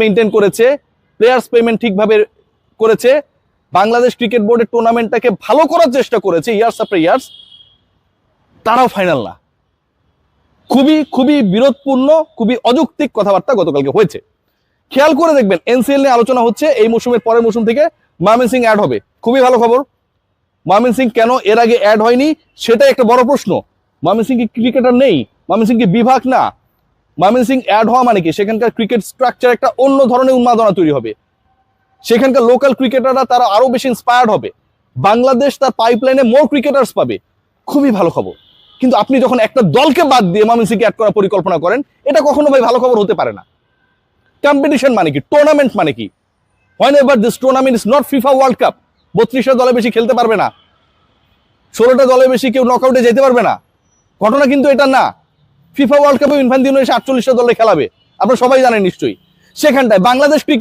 Maintain করেছে players payment ঠিকভাবে করেছে, বাংলাদেশ ক্রিকেট বোর্ডের টুর্নামেন্টটাকে ভালো করার চেষ্টা করেছে ইয়ার্স আফটার ইয়ার্স, তারাও ফাইনাল না। খুবই খুবই বিরোধপূর্ণ, খুবই অযৌক্তিক কথাবার্তা গতকালকে হয়েছে। খেয়াল করে দেখবেন এনসিএল নিয়ে আলোচনা হচ্ছে, এই মৌসুমের পরের মৌসুম থেকে মামিন সিং অ্যাড হবে। খুবই ভালো খবর। মামিন সিং কেন এর আগে অ্যাড হয়নি, সেটাই একটা বড় প্রশ্ন। মামিন সিং কি ক্রিকেটার নেই? মামিন সিং কি বিভাগ না? মামিন সিং অ্যাড হওয়া মানে কি? সেখানকার ক্রিকেট স্ট্রাকচার একটা অন্য ধরনের উন্মাদনা তৈরি হবে। সেখানকার লোকাল ক্রিকেটাররা তারা আরও বেশি ইন্সপায়ার্ড হবে। বাংলাদেশ তার পাইপলাইনে মোর ক্রিকেটার্স পাবে। খুবই ভালো খবর। কিন্তু আপনি যখন একটা দলকে বাদ দিয়ে মামিন সিংকে অ্যাড করার পরিকল্পনা করেন, এটা কখনো ভাই ভালো খবর হতে পারে না। কম্পিটিশন মানে কি? টুর্নামেন্ট মানে কি? Whenever this tournament is not FIFA World Cup বত্রিশটা দলে বেশি খেলতে পারবে না। ষোলোটা দলে বেশি কেউ নকআউটে যেতে পারবে না। ঘটনা কিন্তু এটা না। ফিফা ওয়ার্ল্ড কাপে ইনফান্তিনো এসে আটচল্লিশটা দলে খেলাবে। আপনারা সবাই জানেন নিশ্চয়ই। সেখানটায় বাংলাদেশ ক্রিকেট